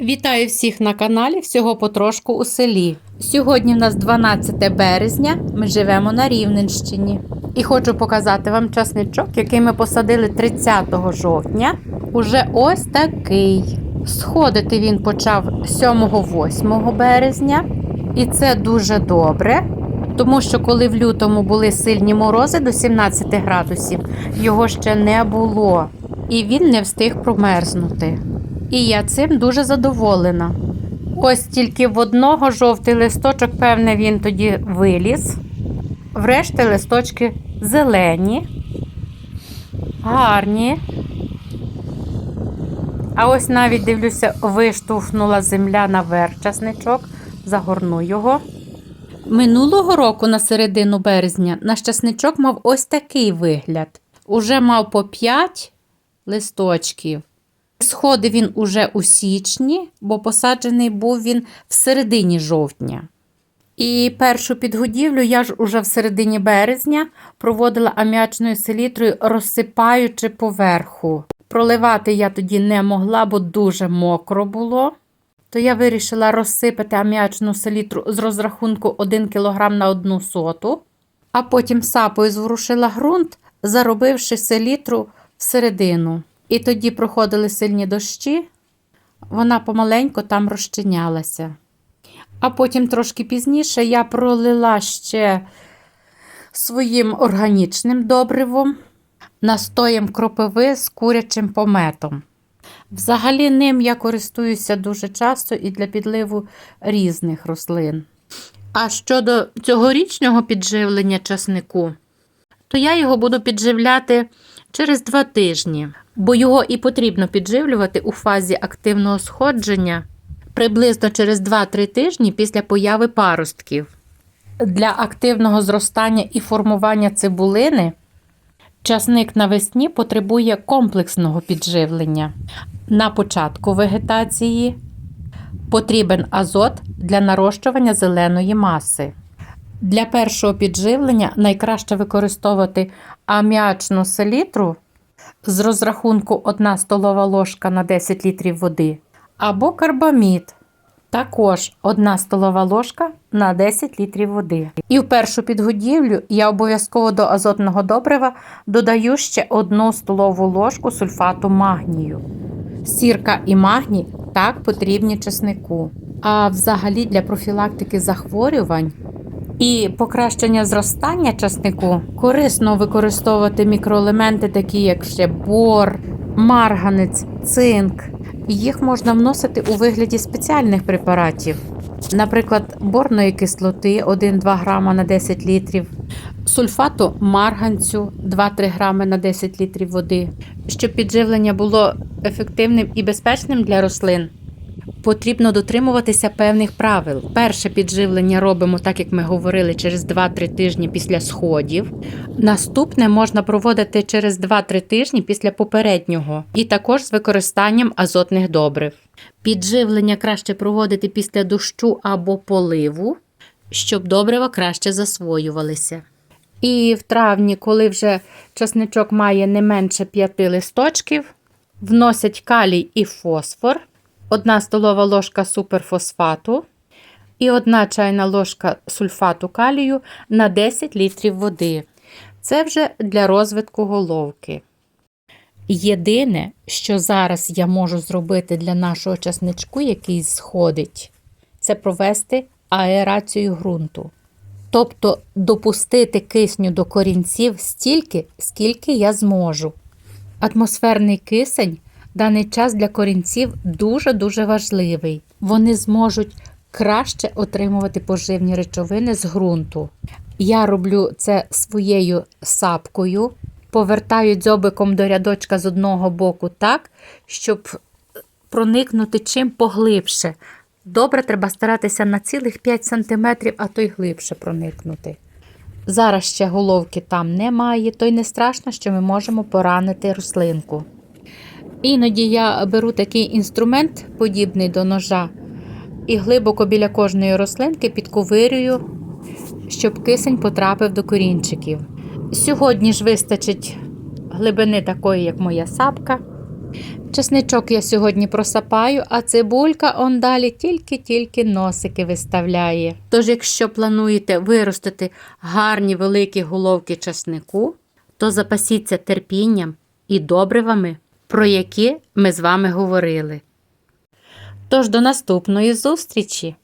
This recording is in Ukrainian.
Вітаю всіх на каналі Всього потрошку у селі. Сьогодні в нас 12 березня. Ми живемо на Рівненщині. І хочу показати вам часничок, який ми посадили 30 жовтня. Уже ось такий. Сходити він почав 7-8 березня. І це дуже добре, тому що коли в лютому були сильні морози до 17 градусів, його ще не було. І він не встиг промерзнути. І я цим дуже задоволена. Ось тільки в одного жовтий листочок, певне, він тоді виліз. Врешті листочки зелені, гарні. А ось навіть дивлюся, виштовхнула земля наверх часничок, загорну його. Минулого року, на середину березня, наш часничок мав ось такий вигляд. Уже мав по 5 листочків. Сходив він уже у січні, бо посаджений був він в середині жовтня. І першу підгодівлю я ж уже в середині березня проводила аміачною селітрою, розсипаючи поверху. Проливати я тоді не могла, бо дуже мокро було. То я вирішила розсипати аміачну селітру з розрахунку 1 кг на 1 соту, а потім сапою зворушила ґрунт, заробивши селітру всередину. І тоді проходили сильні дощі, вона помаленьку там розчинялася. А потім трошки пізніше я пролила ще своїм органічним добривом, настоєм кропиви з курячим пометом. Взагалі ним я користуюся дуже часто і для підливу різних рослин. А щодо цьогорічного підживлення часнику, то я його буду підживляти через два тижні, бо його і потрібно підживлювати у фазі активного сходження приблизно через 2-3 тижні після появи паростків. Для активного зростання і формування цибулини часник навесні потребує комплексного підживлення. На початку вегетації потрібен азот для нарощування зеленої маси. Для першого підживлення найкраще використовувати аміачну селітру з розрахунку 1 столова ложка на 10 літрів води або карбамід. Також 1 столова ложка на 10 літрів води. І в першу підгодівлю я обов'язково до азотного добрива додаю ще 1 столову ложку сульфату магнію. Сірка і магній так потрібні чеснику. А взагалі для профілактики захворювань і покращення зростання часнику корисно використовувати мікроелементи, такі як ще бор, марганець, цинк. Їх можна вносити у вигляді спеціальних препаратів, наприклад, борної кислоти 1-2 грама на 10 літрів, сульфату марганцю 2-3 грами на 10 літрів води. Щоб підживлення було ефективним і безпечним для рослин, потрібно дотримуватися певних правил. Перше підживлення робимо, так як ми говорили, через 2-3 тижні після сходів. Наступне можна проводити через 2-3 тижні після попереднього, і також з використанням азотних добрив. Підживлення краще проводити після дощу або поливу, щоб добрива краще засвоювалися. І в травні, коли вже часничок має не менше 5 листочків, вносять калій і фосфор. 1 столова ложка суперфосфату і 1 чайна ложка сульфату калію на 10 літрів води. Це вже для розвитку головки. Єдине, що зараз я можу зробити для нашого часничку, який сходить, це провести аерацію ґрунту. Тобто допустити кисню до корінців стільки, скільки я зможу. Атмосферний кисень даний час для корінців дуже-дуже важливий. Вони зможуть краще отримувати поживні речовини з ґрунту. Я роблю це своєю сапкою, повертаю дзьобиком до рядочка з одного боку так, щоб проникнути чим поглибше. Добре, треба старатися на цілих 5 см, а то й глибше проникнути. Зараз ще головки там немає, то й не страшно, що ми можемо поранити рослинку. Іноді я беру такий інструмент, подібний до ножа, і глибоко біля кожної рослинки підковирюю, щоб кисень потрапив до корінчиків. Сьогодні ж вистачить глибини такої, як моя сапка. Чесничок я сьогодні просапаю, а цибулька он далі тільки-тільки носики виставляє. Тож, якщо плануєте виростити гарні великі головки чеснику, то запасіться терпінням і добривами про які ми з вами говорили. Тож до наступної зустрічі!